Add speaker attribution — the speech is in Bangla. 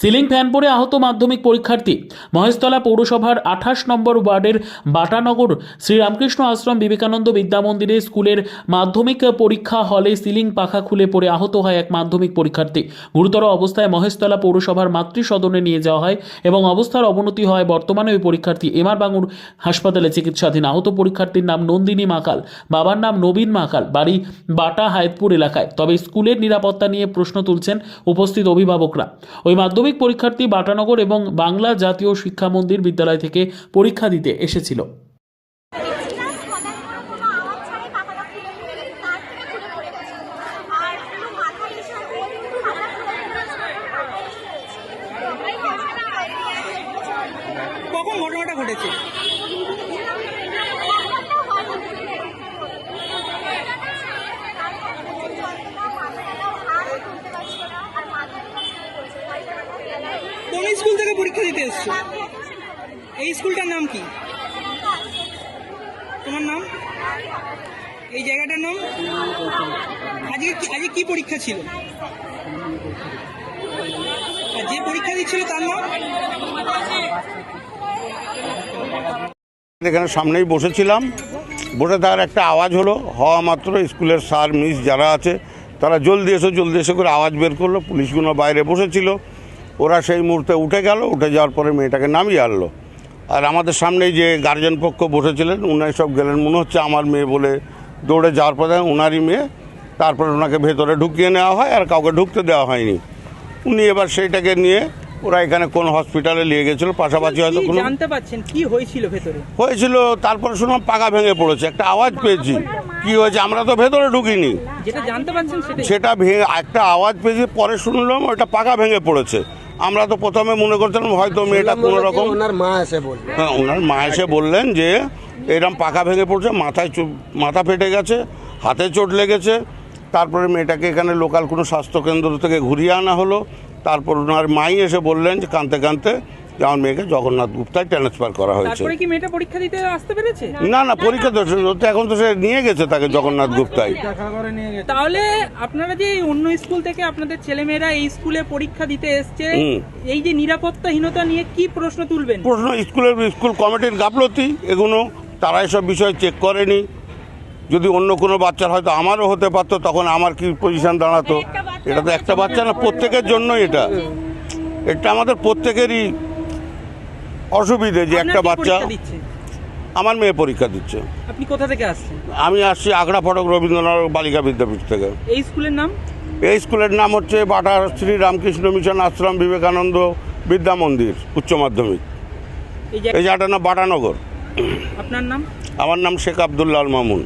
Speaker 1: সিলিং ফ্যান পরে আহত মাধ্যমিক পরীক্ষার্থী। মহেশতলা পৌরসভার আঠাশ নম্বর ওয়ার্ডের বাটানগর শ্রীরামকৃষ্ণ আশ্রম বিবেকানন্দ বিদ্যামন্দিরে স্কুলের মাধ্যমিক পরীক্ষা হলে সিলিং পাখা খুলে পড়ে আহত হয় এক মাধ্যমিক পরীক্ষার্থী। গুরুতর অবস্থায় মহেশতলা পৌরসভার মাতৃসদনে নিয়ে যাওয়া হয় এবং অবস্থার অবনতি হয় বর্তমানে ওই পরীক্ষার্থী এমআর বাঙুর হাসপাতালে চিকিৎসাধীন। আহত পরীক্ষার্থীর নাম নন্দিনী মাকাল, বাবার নাম নবীন মাকাল, বাড়ি বাটা হায়তপুর এলাকায়। তবে স্কুলের নিরাপত্তা নিয়ে প্রশ্ন তুলছেন উপস্থিত অভিভাবকরা। ওই মাধ্যমিক পরীক্ষার্থী বাটানগর এবং বাংলা জাতীয় শিক্ষা মন্দির বিদ্যালয় থেকে পরীক্ষা দিতে এসেছিল।
Speaker 2: কখন ঘটনাটা ছাড়াই পাখাটা খুলে পড়ে গেছে তার থেকে খুলে পড়ে গেছে আর পুরো মাথায় এসে পুরো খাতা খুলে পড়েছে মাথায় এসে রয়েছে এই ঘটনাটা আইডিয়া
Speaker 3: কখন ঘটনাটা ঘটেছে কোন স্কুল থেকে পরীক্ষা দিতে এসছো? এই স্কুলটার নাম কি? তোমার নাম? এই জায়গাটার নাম? আজকে আজকে কি পরীক্ষা ছিল? আর যে পরীক্ষা দিচ্ছিল তার নাম?
Speaker 4: এখানে সামনেই বসেছিলাম। বসে তার একটা আওয়াজ হলো। হওয়া মাত্র স্কুলের স্যার, মিস যারা আছে, তারা জলদি এসো, জলদি এসে করে আওয়াজ বের করল। পুলিশগুলো বাইরে বসেছিল। ওরা সেই মুহূর্তে উঠে গেল উঠে যাওয়ার পরে মেয়েটাকে নামিয়ে আনলো। আর আমাদের সামনেই যে গার্জেন পক্ষ বসেছিলেন উনাই সব গেলেন। মনে হচ্ছে আমার মেয়ে বলে দৌড়ে যাওয়ার পরে উনারই মেয়ে। তারপরে ওনাকে ভেতরে ঢুকিয়ে নেওয়া হয় আর কাউকে ঢুকতে দেওয়া হয়নি। উনি এবার সেইটাকে নিয়ে ওরা এখানে কোন হসপিটালে নিয়ে গেছিল পাশাপাশি হয়তো কোনো
Speaker 3: জানতে পাচ্ছেন কি হয়েছিল ভেতরে?
Speaker 4: হয়েছিল তারপরে শুনলাম পাকা ভেঙে পড়েছে একটা আওয়াজ পেয়েছি। কি হয়েছে? আমরা তো ভেতরে ঢুকিনি।
Speaker 3: যেটা জানতে পাচ্ছেন সেটা
Speaker 4: সেটা ভেঙে একটা আওয়াজ পেয়েছি পরে শুনলাম ওটা পাকা ভেঙে পড়েছে। আমরা তো প্রথমে মনে করছিলাম হয়তো মেয়েটা কোনো রকম
Speaker 5: ওনার মা এসে বলল
Speaker 4: হ্যাঁ ওনার মা এসে বললেন যে এরকম পাকা ভেঙে পড়ছে মাথায় চো- মাথা ফেটে গেছে হাতে চোট লেগেছে। তারপরে মেয়েটাকে এখানে লোকাল কোনো স্বাস্থ্যকেন্দ্র থেকে ঘুরিয়ে আনা হলো। তারপর ওনার মাই এসে বললেন যে কাঁদতে কাঁদতে যে আমার মেয়েকে জগন্নাথ গুপ্তায় ট্রান্সফার করা হয়েছে।
Speaker 3: তারপরে কি মেয়েটা পরীক্ষা দিতে আসতে পেরেছে?
Speaker 4: না না পরীক্ষা তো এখন তো সে নিয়ে গেছে তাকে জগন্নাথ গুপ্তায়
Speaker 3: তাহলে আপনারা যে অন্য স্কুল থেকে আপনাদের ছেলেমেয়েরা এই স্কুলে পরীক্ষা দিতে এসছে এই যে নিরাপত্তাহীনতা নিয়ে কি প্রশ্ন তুলবেন?
Speaker 4: প্রশ্ন স্কুলের স্কুল কমিটির গাফলতি এগুলো তারা এসব বিষয় চেক করেনি। যদি অন্য কোনো বাচ্চার হয়তো আমারও হতে পারতো তখন আমার কি পজিশন দাঁড়াতো? এটা তো একটা বাচ্চা না প্রত্যেকের জন্যই এটা। এটা আমাদের প্রত্যেকেরই অসুবিধে যে একটা বাচ্চা আমার মেয়ে পরীক্ষা দিচ্ছে।
Speaker 3: আপনি কোথা থেকে আসছেন?
Speaker 4: আমি আসছি আগ্রা ফটক রবীন্দ্রনাথ বালিকা বিদ্যাপীঠ থেকে।
Speaker 3: এই স্কুলের নাম?
Speaker 4: এই স্কুলের নাম হচ্ছে বাটা শ্রী রামকৃষ্ণ মিশন আশ্রম বিবেকানন্দ বিদ্যা মন্দির উচ্চ মাধ্যমিক।
Speaker 3: এই যে
Speaker 4: এই জায়গাটার নাম? বাটানগর।
Speaker 3: আপনার নাম?
Speaker 4: আমার নাম শেখ আবদুল্লাল মামুন।